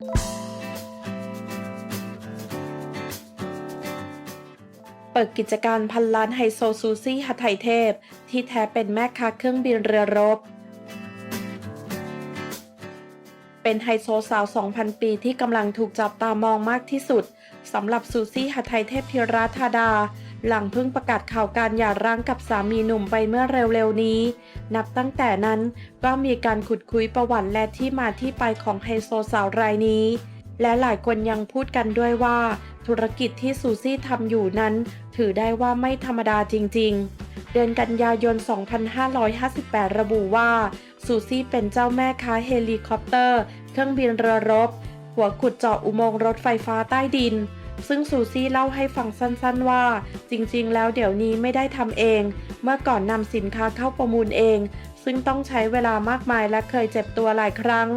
เปิดกิจการพันล้านไฮโซซูซี่หัทไทเทพ ที่แท้เป็นแม่ค้าเครื่องบินเรือรบ เป็นไฮโซสาว 2,000 ปีที่กำลังถูกจับตามองมากที่สุดสำหรับซูซี่หัทไทเทพพิราธาดา หลังเพิ่งประกาศข่าวการหย่าร้างกับสามีหนุ่มไปเมื่อเร็วๆนี้ นับตั้งแต่นั้นก็มีการขุดคุยประวัติและที่มาที่ไปของไฮโซสาวรายนี้ และหลายคนยังพูดกันด้วยว่า ธุรกิจที่ซูซี่ทำอยู่นั้น ถือได้ว่าไม่ธรรมดาจริง ๆ เดือนกันยายน 2558 ระบุว่าซูซี่เป็นเจ้าแม่ค้าเฮลิคอปเตอร์ เครื่องบินเรือรบ หัวขุดเจาะอุโมงค์รถไฟฟ้าใต้ดิน ซึ่งซูซี่เล่าให้ฟังสั้นๆว่า จริงๆ แล้วเดี๋ยวนี้ไม่ได้ทำเอง เมื่อก่อนนำสินค้าเข้าประมูลเอง ซึ่งต้องใช้เวลามากมายและเคยเจ็บตัวหลายครั้ง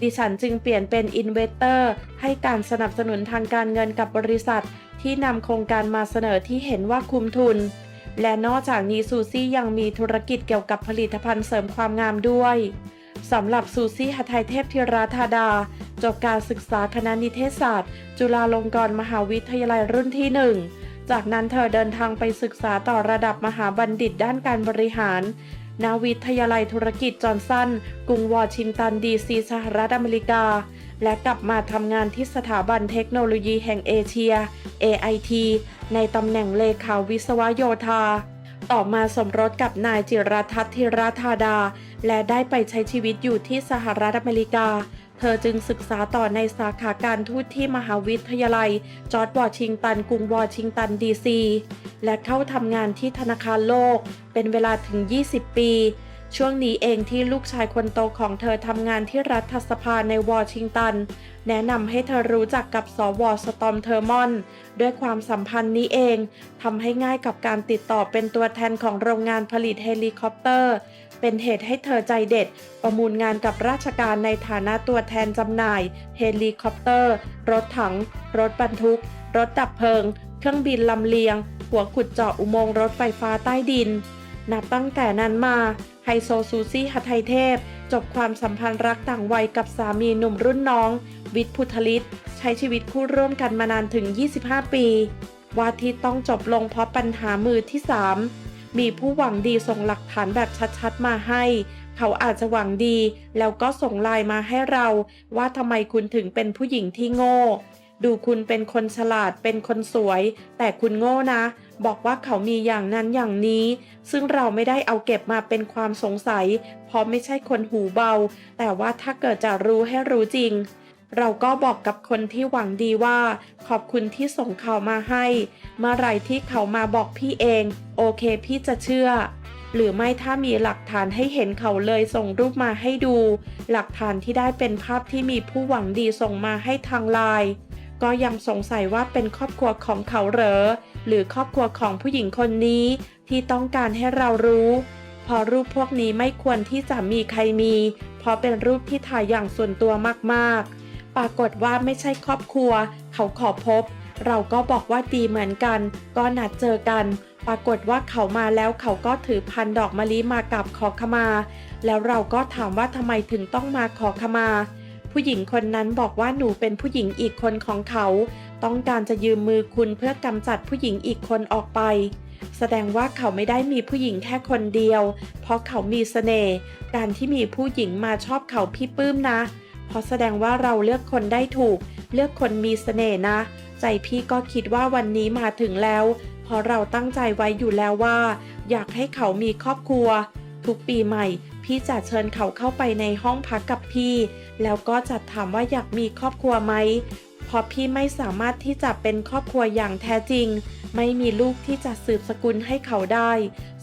ดิฉันจึงเปลี่ยนเป็นอินเวสเตอร์ให้การสนับสนุนทางการเงินกับบริษัท ที่นำโครงการมาเสนอที่เห็นว่าคุ้มทุน และนอกจากนี้ซูซี่ยังมีธุรกิจเกี่ยวกับผลิตภัณฑ์เสริมความงามด้วยสำหรับซูซี่หทัยเทพธิราธาดา จบการศึกษาคณะนิเทศศาสตร์ จุฬาลงกรณ์มหาวิทยาลัยรุ่นที่หนึ่งจากนั้นเธอเดินทางไปศึกษาต่อระดับมหาบัณฑิตด้านการบริหารณวิทยาลัยธุรกิจจอห์นสัน กรุงวอชิงตันดีซีสหรัฐอเมริกา และกลับมาทำงานที่สถาบันเทคโนโลยีแห่งเอเชีย AIT ในตำแหน่งเลขาวิศวโยธา ต่อมาสมรสกับนายจิรทัศน์ธิราธาดา และได้ไปใช้ชีวิตอยู่ที่สหรัฐอเมริกา เธอจึงศึกษาต่อในสาขาการทูตที่มหาวิทยาลัย จอร์จวอชิงตัน กรุงวอชิงตันดีซี และเข้าทำงานที่ธนาคารโลก เป็นเวลาถึง 20 ปี ช่วงนี้เองที่ลูกชายคนโตของเธอทำงานที่รัฐสภาในวอชิงตัน แนะนำให้เธอรู้จักกับสวสตอมเทอร์มอน ด้วยความสัมพันธ์นี้เองทำให้ง่ายกับการติดต่อเป็นตัวแทนของโรงงานผลิตเฮลิคอปเตอร์ เป็นเหตุให้เธอใจเด็ด ประมูลงานกับราชการในฐานะตัวแทนจำหน่าย เฮลิคอปเตอร์ รถถัง รถบรรทุก รถดับเพลิง เครื่องบินลำเลียง หัวขุดเจาะอุโมงค์รถไฟฟ้าใต้ดิน นับตั้งแต่นั้นมาไฮโซซูซี่หัทไทเทพ จบความสัมพันธ์รักต่างวัยกับสามีหนุ่มรุ่นน้อง วิทย์พุทธลิศใช้ชีวิตคู่ร่วมกันมานานถึง 25 ปี ว่าที่ต้องจบลงเพราะปัญหามือที่ 3 มีผู้หวังดีส่งหลักฐานแบบชัดๆมาให้ เขาอาจจะหวังดี แล้วก็ส่งไลน์มาให้เรา ว่าทำไมคุณถึงเป็นผู้หญิงที่โง่ ดูคุณเป็นคนฉลาดเป็นคนสวย แต่คุณโง่นะ บอกว่าเขามีอย่างนั้นอย่างนี้ ซึ่งเราไม่ได้เอาเก็บมาเป็นความสงสัย เพราะไม่ใช่คนหูเบา แต่ว่าถ้าเกิดจะรู้ให้รู้จริง เราก็บอกกับคนที่หวังดีว่า ขอบคุณที่ส่งข่าวมาให้ เมื่อไรที่เขามาบอกพี่เอง โอเคพี่จะเชื่อ หรือไม่ถ้ามีหลักฐานให้เห็นเขาเลยส่งรูปมาให้ดู หลักฐานที่ได้เป็นภาพที่มีผู้หวังดีส่งมาให้ทางไลน์ก็ยังสงสัยว่าเป็นครอบครัวของเขาเหรอ หรือครอบครัวของผู้หญิงคนนี้ ที่ต้องการให้เรารู้ พอรูปพวกนี้ไม่ควรที่จะมีใครมี เพราะเป็นรูปที่ถ่ายอย่างส่วนตัวมากๆ ปรากฏว่าไม่ใช่ครอบครัว เขาขอพบ เราก็บอกว่าดีเหมือนกัน ก็นัดเจอกัน ปรากฏว่าเขามาแล้วเขาก็ถือพันดอกมะลิมากับขอขมา แล้วเราก็ถามว่าทำไมถึงต้องมาขอขมา ผู้หญิงคนนั้นบอกว่าหนูเป็นผู้หญิงอีกคนของเขา ต้องการจะยืมมือคุณเพื่อกำจัดผู้หญิงอีกคนออกไปแสดงว่าเขาไม่ได้มีผู้หญิงแค่คนเดียว เพราะเขามีเสน่ห์ การที่มีผู้หญิงมาชอบเขาพี่ปื้มนะ เพราะแสดงว่าเราเลือกคนได้ถูก เลือกคนมีเสน่ห์นะ ใจพี่ก็คิดว่าวันนี้มาถึงแล้ว เพราะเราตั้งใจไว้อยู่แล้วว่า อยากให้เขามีครอบครัว ทุกปีใหม่ พี่จะเชิญเขาเข้าไปในห้องพักกับพี่ แล้วก็จะถามว่าอยากมีครอบครัวไหมเพราะพี่ไม่สามารถที่จะเป็นครอบครัวอย่างแท้จริง ไม่มีลูกที่จะสืบสกุลให้เขาได้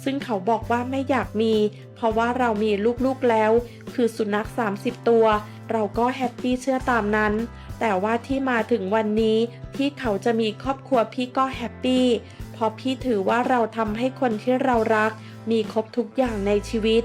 ซึ่งเขาบอกว่าไม่อยากมี เพราะว่าเรามีลูกๆแล้ว คือสุนัข 30 ตัว เราก็แฮปปี้เชื่อตามนั้น แต่ว่าที่มาถึงวันนี้ที่เขาจะมีครอบครัวพี่ก็แฮปปี้ เพราะพี่ถือว่าเราทำให้คนที่เรารัก มีครบทุกอย่างในชีวิต